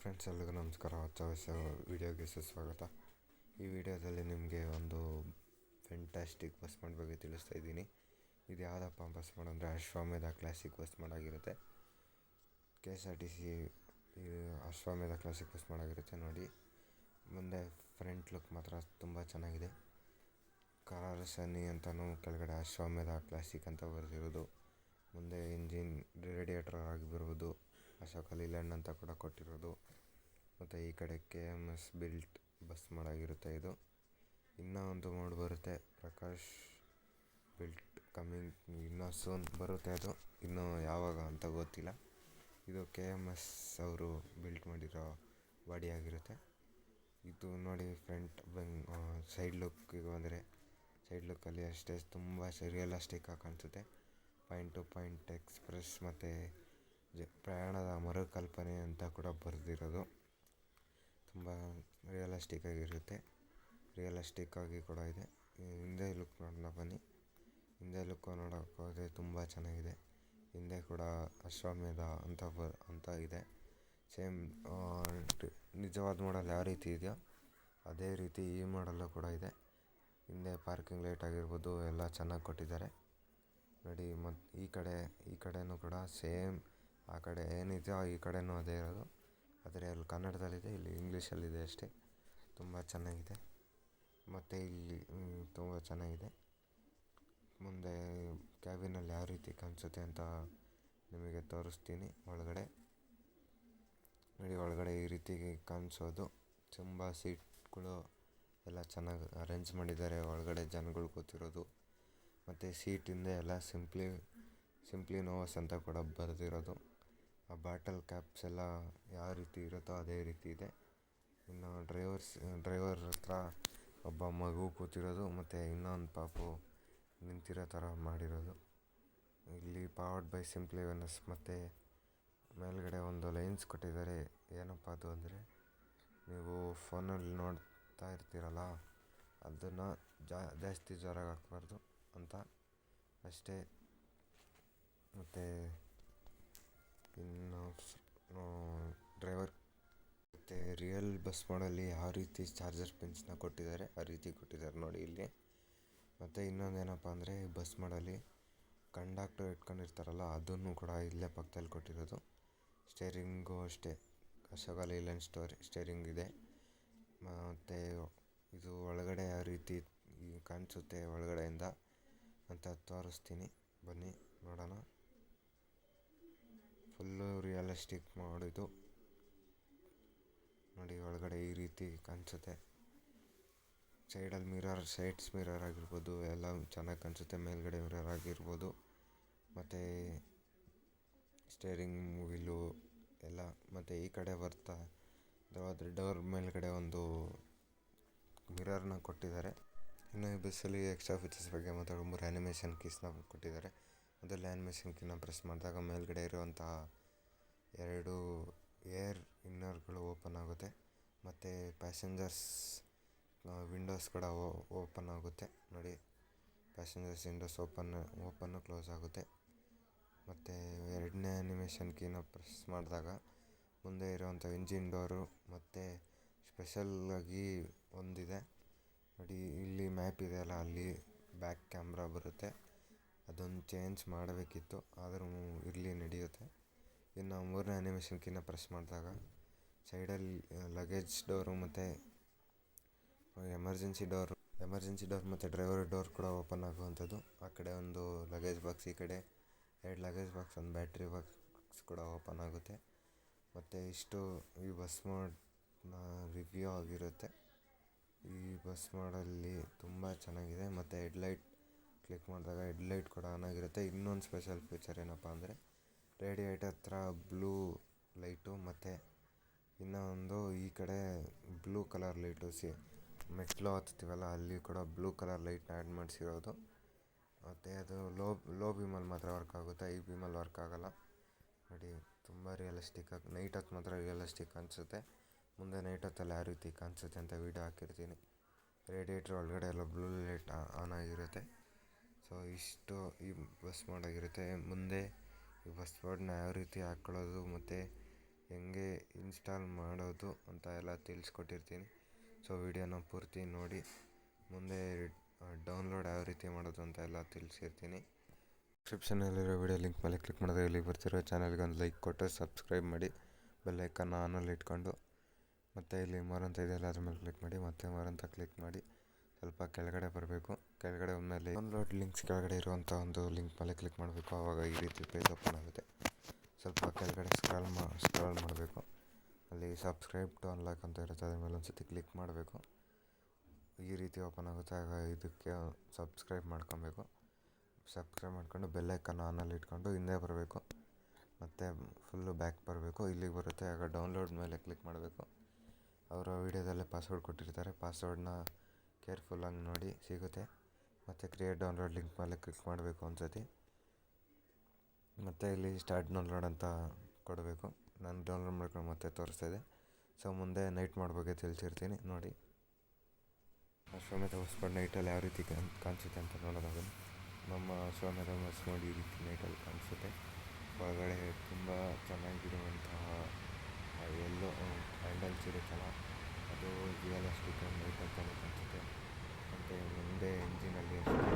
Friends ಎಲ್ರಿಗೂ ನಮಸ್ಕಾರ. ಹೊಸ ಹೊಸ ವೀಡಿಯೋಗೆ ಸುಸ್ವಾಗತ ಈ ವಿಡಿಯೋದಲ್ಲಿ ನಿಮಗೆ ಒಂದು ಫೆಂಟಾಸ್ಟಿಕ್ ಬಸ್ ಮಾಡ್ ಬಗ್ಗೆ ತಿಳಿಸ್ತಾ ಇದ್ದೀನಿ. ಇದು ಯಾವುದಪ್ಪ ಬಸ್ ಮಾಡ್ ಅಂದರೆ Ashwamedha classic bus ಮಾಡಾಗಿರುತ್ತೆ K S R T C Ashwamedha classic bus ಮಾಡಾಗಿರುತ್ತೆ ನೋಡಿ. ಮುಂದೆ ಫ್ರಂಟ್ ಲುಕ್ ಮಾತ್ರ ತುಂಬ ಚೆನ್ನಾಗಿದೆ. ಕಲರ್ ಸನ್ನಿ ಅಂತಲೂ ಕೆಳಗಡೆ ಅಶ್ವಮೇಧ ಕ್ಲಾಸಿಕ್ ಅಂತ ಬರೆದಿರೋದು. ಮುಂದೆ ಇಂಜಿನ್ ರೇಡಿಯೇಟರ್ ಆಗಿರ್ಬೋದು. ಅಶೋಕ ಲೀಲ್ಯಾಂಡ್ ಅಂತ ಕೂಡ ಕೊಟ್ಟಿರೋದು. ಮತ್ತು ಈ ಕಡೆ K M S built bus ಮಾಡಾಗಿರುತ್ತೆ ಇದು. ಇನ್ನೂ ಒಂದು ಮೋಡ್ ಬರುತ್ತೆ. ಪ್ರಕಾಶ್ ಬಿಲ್ಟ್ ಕಮ್ಮಿಂಗ್ ಇನ್ನೂ ಸೂನ್ ಬರುತ್ತೆ ಅದು. ಇನ್ನೂ ಯಾವಾಗ ಅಂತ ಗೊತ್ತಿಲ್ಲ. ಇದು ಕೆ ಎಂ ಎಸ್ ಅವರು ಬಿಲ್ಟ್ ಮಾಡಿರೋ ಬಾಡಿ ಆಗಿರುತ್ತೆ. ಇದು ನೋಡಿ ಫ್ರಂಟ್ ಬೆಂಗ್ ಸೈಡ್ ಲುಕ್ಕಿಗೆ ಬಂದರೆ ಸೈಡ್ ಲುಕ್ಕಲ್ಲಿ ಅಷ್ಟೇ, ತುಂಬ ರಿಯಲಿಸ್ಟಿಕ್ಕಾಗಿ ಕಾಣಿಸುತ್ತೆ. ಪಾಯಿಂಟ್ ಟು ಪಾಯಿಂಟ್ ಎಕ್ಸ್ಪ್ರೆಸ್ ಮತ್ತು ಪ್ರಯಾಣದ ಮರುಕಲ್ಪನೆ ಅಂತ ಕೂಡ ಬರೆದಿರೋದು. ತುಂಬ ರಿಯಲಿಸ್ಟಿಕ್ ಆಗಿ ಕೂಡ ಇದೆ. ಹಿಂದೆ ಲುಕ್ ನೋಡೋಣ ಬನ್ನಿ. ಹಿಂದೆ ಲುಕ್ ನೋಡೋಕೆ ಹೋದರೆ ತುಂಬ ಚೆನ್ನಾಗಿದೆ. ಹಿಂದೆ ಕೂಡ ಅಶ್ವಮೇಧ ಅಂತ ಬ, ಅಂತ ಇದೆ. ಸೇಮ್ ನಿಜವಾದ ಮಾಡಲ್ ಯಾವ ರೀತಿ ಇದೆಯೋ ಅದೇ ರೀತಿ ಈ ಮಾಡಲ್ಲು ಕೂಡ ಇದೆ. ಹಿಂದೆ ಪಾರ್ಕಿಂಗ್ ಲೈಟ್ ಆಗಿರ್ಬೋದು, ಎಲ್ಲ ಚೆನ್ನಾಗಿ ಕೊಟ್ಟಿದ್ದಾರೆ. ನೋಡಿ ಮತ್ತು ಈ ಕಡೆ, ಈ ಕಡೆಯೂ ಕೂಡ ಸೇಮ್ ಆ ಕಡೆ ಏನಿದೆಯೋ ಈ ಕಡೆಯೂ ಅದೇ ಇರೋದು. ಆದರೆ ಅಲ್ಲಿ ಕನ್ನಡದಲ್ಲಿದೆ, ಇಲ್ಲಿ ಇಂಗ್ಲೀಷಲ್ಲಿದೆ ಅಷ್ಟೇ. ತುಂಬ ಚೆನ್ನಾಗಿದೆ. ಮತ್ತು ಇಲ್ಲಿ ತುಂಬ ಚೆನ್ನಾಗಿದೆ. ಮುಂದೆ ಕ್ಯಾಬಿನಲ್ಲಿ ಯಾವ ರೀತಿ ಕಾಣಿಸುತ್ತೆ ಅಂತ ನಿಮಗೆ ತೋರಿಸ್ತೀನಿ ಒಳಗಡೆ. ನೋಡಿ, ಒಳಗಡೆ ಈ ರೀತಿ ಕಾಣಿಸೋದು. ತುಂಬ ಸೀಟ್ಗಳು ಎಲ್ಲ ಚೆನ್ನಾಗಿ ಅರೇಂಜ್ ಮಾಡಿದ್ದಾರೆ. ಒಳಗಡೆ ಜನಗಳು ಕೂತಿರೋದು. ಮತ್ತು ಸೀಟಿಂದ ಎಲ್ಲ ಸಿಂಪ್ಲಿ ಸಿಂಪ್ಲಿ ನೋವಸ್ ಅಂತ ಕೂಡ ಬರೆದಿರೋದು. ಆ ಬಾಟಲ್ ಕ್ಯಾಪ್ಸ್ ಎಲ್ಲ ಯಾವ ರೀತಿ ಇರುತ್ತೋ ಅದೇ ರೀತಿ ಇದೆ. ಇನ್ನು ಡ್ರೈವರ್ಸ್ ಡ್ರೈವರ್ ಹತ್ರ ಒಬ್ಬ ಮಗು ಕೂತಿರೋದು, ಮತ್ತು ಇನ್ನೊಂದು ಪಾಪು ನಿಂತಿರೋ ಥರ ಮಾಡಿರೋದು. ಇಲ್ಲಿ ಪವರ್ಡ್ ಬೈ ಸಿಂಪ್ಲಿ ವೆನಸ್ ಮತ್ತು ಮೇಲ್ಗಡೆ ಒಂದು ಲೈನ್ಸ್ ಕೊಟ್ಟಿದ್ದಾರೆ. ಏನಪ್ಪ ಅದು ಅಂದರೆ, ನೀವು ಫೋನಲ್ಲಿ ನೋಡ್ತಾ ಇರ್ತೀರಲ್ಲ, ಅದನ್ನು ಜಾಸ್ತಿ ಜೋರಾಗಿ ಹಾಕ್ಬಾರ್ದು ಅಂತ. ಅಷ್ಟೇ. ಮತ್ತು ಇನ್ನು ಡ್ರೈವರ್ ಮತ್ತು ರಿಯಲ್ ಬಸ್ ಮಾಡಲ್ಲಿ ಯಾವ ರೀತಿ ಚಾರ್ಜರ್ ಪಿನ್ಸ್ನ ಕೊಟ್ಟಿದ್ದಾರೆ, ಆ ರೀತಿ ಕೊಟ್ಟಿದ್ದಾರೆ ನೋಡಿ ಇಲ್ಲಿ. ಮತ್ತು ಇನ್ನೊಂದು ಏನಪ್ಪ ಅಂದರೆ ಬಸ್ ಮಾಡಲ್ಲಿ ಕಂಡಕ್ಟರ್ ಇಟ್ಕೊಂಡಿರ್ತಾರಲ್ಲ, ಅದನ್ನು ಕೂಡ ಇಲ್ಲೇ ಪಕ್ಕದಲ್ಲಿ ಕೊಟ್ಟಿರೋದು. ಸ್ಟೇರಿಂಗು ಅಷ್ಟೇ, ಅಶೋಕ ಲೈಲ್ಯಾಂಡ್ ಸ್ಟೋರಿ, ಸ್ಟೇರಿಂಗ್ ಇದೆ. ಮತ್ತು ಇದು ಒಳಗಡೆ ಯಾವ ರೀತಿ ಕಾಣಿಸುತ್ತೆ ಒಳಗಡೆಯಿಂದ ಅಂತ ತೋರಿಸ್ತೀನಿ. ಬನ್ನಿ, ನೋಡೋಣ. ಫುಲ್ಲು ರಿಯಲಿಸ್ಟಿಕ್ ಮಾಡಿದ್ದು. ನೋಡಿ, ಒಳಗಡೆ ಈ ರೀತಿ ಕಾಣಿಸುತ್ತೆ. ಸೈಡಲ್ಲಿ ಮಿರರ್ ಸೈಡ್ಸ್ ಮಿರರ್ ಆಗಿರ್ಬೋದು, ಎಲ್ಲ ಚೆನ್ನಾಗಿ ಕಾಣಿಸುತ್ತೆ. ಮೇಲ್ಗಡೆ ಮಿರರ್ ಆಗಿರ್ಬೋದು. ಮತ್ತು ಸ್ಟೇರಿಂಗ್ ವೀಲು ಎಲ್ಲ, ಮತ್ತು ಈ ಕಡೆ ಬರ್ತಾ ಅದರ ಡೋರ್ ಮೇಲ್ಗಡೆ ಒಂದು ಮಿರರ್ನ ಕೊಟ್ಟಿದ್ದಾರೆ. ಇನ್ನು ಈ ಬಸ್ಸಲ್ಲಿ ಎಕ್ಸ್ಟ್ರಾ ಫೀಚರ್ಸ್ ಬಗ್ಗೆ ಮಾತಾಡೋ ಆ್ಯನಿಮೇಷನ್ ಕೀಸ್ನ ಕೊಟ್ಟಿದ್ದಾರೆ. ಅದರಲ್ಲಿ ಆ್ಯನಿಮೇಷನ್ ಕೀನ ಪ್ರೆಸ್ ಮಾಡಿದಾಗ ಮೇಲ್ಗಡೆ ಇರುವಂತಹ ಎರಡು ಏರ್ ಇನ್ನರ್ಗಳು ಓಪನ್ ಆಗುತ್ತೆ. ಮತ್ತು ಪ್ಯಾಸೆಂಜರ್ಸ್ ವಿಂಡೋಸ್ ಕೂಡ ಓಪನ್ ಆಗುತ್ತೆ. ನೋಡಿ, passengers, windows open, open close ಆಗುತ್ತೆ. ಮತ್ತು ಎರಡನೇ ಆ್ಯನಿಮೇಷನ್ ಕೀನ ಪ್ರೆಸ್ ಮಾಡಿದಾಗ ಮುಂದೆ ಇರುವಂಥ ಇಂಜಿನ್ ಡೋರು ಮತ್ತು ಸ್ಪೆಷಲ್ಲಾಗಿ ಒಂದಿದೆ. ನೋಡಿ, ಇಲ್ಲಿ ಮ್ಯಾಪ್ ಇದೆಯಲ್ಲ, ಅಲ್ಲಿ ಬ್ಯಾಕ್ ಕ್ಯಾಮ್ರಾ ಬರುತ್ತೆ. ಅದೊಂದು ಚೇಂಜ್ ಮಾಡಬೇಕಿತ್ತು, ಆದರೂ ಇರಲಿ ನಡೆಯುತ್ತೆ. ಇನ್ನು ಮೂರನೇ ಆ್ಯನಿಮೇಷನ್ ಕೀನ ಪ್ರೆಸ್ ಮಾಡಿದಾಗ ಸೈಡಲ್ಲಿ ಲಗೇಜ್ ಡೋರು ಮತ್ತು ಎಮರ್ಜೆನ್ಸಿ ಡೋರು ಎಮರ್ಜೆನ್ಸಿ ಡೋರ್ ಮತ್ತು ಡ್ರೈವರ್ ಡೋರ್ ಕೂಡ ಓಪನ್ ಆಗುವಂಥದ್ದು. ಆ ಕಡೆ ಒಂದು ಲಗೇಜ್ ಬಾಕ್ಸ್ ಈ ಕಡೆ ಎರಡು ಲಗೇಜ್ ಬಾಕ್ಸ್ ಒಂದು ಬ್ಯಾಟ್ರಿ ಬಾಕ್ಸ್ ಕೂಡ ಓಪನ್ ಆಗುತ್ತೆ. ಮತ್ತು ಇಷ್ಟು ಈ ಬಸ್ ಮೋಡ್ನ ರಿವ್ಯೂ ಆಗಿರುತ್ತೆ. ಈ ಬಸ್ ಮಾಡಲ್ಲಿ ತುಂಬ ಚೆನ್ನಾಗಿದೆ. ಮತ್ತು ಹೆಡ್ಲೈಟ್ ಕ್ಲಿಕ್ ಮಾಡಿದಾಗ ಹೆಡ್ಲೈಟ್ ಕೂಡ ಆನ್ ಆಗಿರುತ್ತೆ. ಇನ್ನೊಂದು ಸ್ಪೆಷಲ್ ಫೀಚರ್ ಏನಪ್ಪ ಅಂದರೆ ರೇಡಿಯೇಟರ್ ಹತ್ರ ಬ್ಲೂ ಲೈಟು ಮತ್ತು ಇನ್ನೂ ಒಂದು ಈ ಕಡೆ ಬ್ಲೂ ಕಲರ್ ಲೈಟು ಸಿ ಮೆಟ್ಲು ಹತ್ತೀವಲ್ಲ ಅಲ್ಲಿ ಕೂಡ ಬ್ಲೂ ಕಲರ್ ಲೈಟ್ನ ಆ್ಯಡ್ ಮಾಡಿಸಿರೋದು. ಮತ್ತು ಅದು ಲೋ ಲೋ ಬೀಮಲ್ಲಿ ಮಾತ್ರ ವರ್ಕ್ ಆಗುತ್ತೆ. ಈ ಬೀಮಲ್ಲಿ ವರ್ಕ್ ಆಗೋಲ್ಲ. ನೋಡಿ, ತುಂಬ ರಿಯಲಿಸ್ಟಿಕ್ ಆಗಿ ನೈಟ್ ಹೊತ್ತು ಮಾತ್ರ ರಿಯಲಿಸ್ಟಿಕ್ ಅನಿಸುತ್ತೆ. ಮುಂದೆ ನೈಟ್ ಹೊತ್ತಲ್ಲಿ ಯಾವ ರೀತಿ ಕಾಣಿಸುತ್ತೆ ಅಂತ ವೀಡಿಯೋ ಹಾಕಿರ್ತೀನಿ. ರೇಡಿಯೇಟ್ರ್ ಒಳಗಡೆ ಎಲ್ಲ ಬ್ಲೂ ಲೈಟ್ ಆನ್ ಆಗಿರುತ್ತೆ. ಸೊ ಇಷ್ಟು ಈ ಬಸ್ ಮಾಡಾಗಿರುತ್ತೆ. ಮುಂದೆ ಈ ಬಸ್ ಬೋರ್ಡ್ನ ಯಾವ ರೀತಿ ಹಾಕ್ಕೊಳ್ಳೋದು ಮತ್ತು ಹೆಂಗೆ ಇನ್ಸ್ಟಾಲ್ ಮಾಡೋದು ಅಂತ ಎಲ್ಲ ತಿಳಿಸ್ಕೊಟ್ಟಿರ್ತೀನಿ. ಸೊ ವಿಡಿಯೋನ ಪೂರ್ತಿ ನೋಡಿ, ಮುಂದೆ ಡೌನ್ಲೋಡ್ ಯಾವ ರೀತಿ ಮಾಡೋದು ಅಂತ ಎಲ್ಲ ತಿಳಿಸಿರ್ತೀನಿ. ಡಿಸ್ಕ್ರಿಪ್ಷನಲ್ಲಿರೋ ವಿಡಿಯೋ ಲಿಂಕ್ ಮೇಲೆ ಕ್ಲಿಕ್ ಮಾಡಿದ್ರೆ ಇಲ್ಲಿಗೆ ಬರ್ತಿರೋ ಚಾನಲ್ಗೆ ಒಂದು ಲೈಕ್ ಕೊಟ್ಟು ಸಬ್ಸ್ಕ್ರೈಬ್ ಮಾಡಿ ಬೆಲ್ಲೈಕನ್ನ ಆನಲ್ಲಿ ಇಟ್ಕೊಂಡು, ಮತ್ತು ಇಲ್ಲಿ ಮೋರ್ ಅಂತ ಇದೆಯಲ್ಲ ಅದ್ರ ಮೇಲೆ ಕ್ಲಿಕ್ ಮಾಡಿ, ಮತ್ತೆ ಮೋರ್ ಅಂತ ಕ್ಲಿಕ್ ಮಾಡಿ, ಸ್ವಲ್ಪ ಕೆಳಗಡೆ ಬರಬೇಕು. ಕೆಳಗಡೆ ಒಮ್ಮೆಲೆ ಡೌನ್ಲೋಡ್ ಲಿಂಕ್ಸ್ ಕೆಳಗಡೆ ಇರುವಂಥ ಒಂದು ಲಿಂಕ್ ಮೇಲೆ ಕ್ಲಿಕ್ ಮಾಡಬೇಕು. ಆವಾಗ ಈ ರೀತಿ ಪೇಜ್ ಓಪನ್ ಆಗುತ್ತೆ. ಸ್ವಲ್ಪ ಕೆಳಗಡೆ ಸ್ಕ್ರಾಲ್ ಮಾ ಸ್ಕ್ರಾಲ್ ಮಾಡಬೇಕು. ಅಲ್ಲಿ ಸಬ್ಸ್ಕ್ರೈಬ್ ಟು ಅನ್ಲಾಕ್ ಅಂತ ಇರುತ್ತೆ. ಅದ್ರ ಮೇಲೆ ಒಂದು ಸತಿ ಕ್ಲಿಕ್ ಮಾಡಬೇಕು. ಈ ರೀತಿ ಓಪನ್ ಆಗುತ್ತೆ. ಆಗ ಇದಕ್ಕೆ ಸಬ್ಸ್ಕ್ರೈಬ್ ಮಾಡ್ಕೊಬೇಕು. ಸಬ್ಸ್ಕ್ರೈಬ್ ಮಾಡ್ಕೊಂಡು ಬೆಲ್ಲೈಕನ್ನ ಆನಲ್ಲಿ ಇಟ್ಕೊಂಡು ಹಿಂದೆ ಬರಬೇಕು. ಮತ್ತು ಫುಲ್ಲು ಬ್ಯಾಕ್ ಬರಬೇಕು. ಇಲ್ಲಿಗೆ ಬರುತ್ತೆ. ಆಗ ಡೌನ್ಲೋಡ್ ಮೇಲೆ ಕ್ಲಿಕ್ ಮಾಡಬೇಕು. ಅವರ ವೀಡಿಯೋದಲ್ಲೇ ಪಾಸ್ವರ್ಡ್ ಕೊಟ್ಟಿರ್ತಾರೆ. ಪಾಸ್ವರ್ಡ್ನ ಕೇರ್ಫುಲ್ಲಾಗಿ ನೋಡಿ ಸಿಗುತ್ತೆ. ಮತ್ತು ಕ್ರಿಯೇಟ್ ಡೌನ್ಲೋಡ್ ಲಿಂಕ್ ಮೇಲೆ ಕ್ಲಿಕ್ ಮಾಡಬೇಕು ಒಂದು ಸತಿ ಮತ್ತು ಇಲ್ಲಿ ಸ್ಟಾರ್ಟ್ ಡೌನ್ಲೋಡ್ ಅಂತ ಕೊಡಬೇಕು. ನಾನು ಡೌನ್ಲೋಡ್ ಮಾಡ್ಕೊಂಡು ಮತ್ತೆ ತೋರಿಸ್ತಾ ಇದೆ ಸೊ ಮುಂದೆ ನೈಟ್ ಮಾಡಬೇಕು ತಿಳಿಸಿರ್ತೀನಿ. ನೋಡಿ. ಅಶ್ವಮೇಧ ಹೊಸ್ಕೊಂಡು ನೈಟಲ್ಲಿ ಯಾವ ರೀತಿ ಕಾಣ್, ಕಾಣಿಸುತ್ತೆ ಅಂತ ನೋಡೋದಾಗಲಿ ನಮ್ಮ ಅಶ್ವಮೇಧ ಬಸ್ ನೋಡಿ ಈ ರೀತಿ ನೈಟಲ್ಲಿ ಕಾಣಿಸುತ್ತೆ. ಒಳಗಡೆ ತುಂಬ ಚೆನ್ನಾಗಿರುವಂತಹ ಎಲ್ಲೋ ಹ್ಯಾಂಡಲ್ಸ್ ಇರುತ್ತಲ್ಲ, ಅದು ರಿಯಲಿಸ್ಟಿಕ್ ನೈಟ್ ನೈಟಲ್ಲಿ ಕಾಣಿಸುತ್ತೆ. ಮತ್ತು ಮುಂದೆ ಇಂಜಿನಲ್ಲಿ ಅಷ್ಟೇ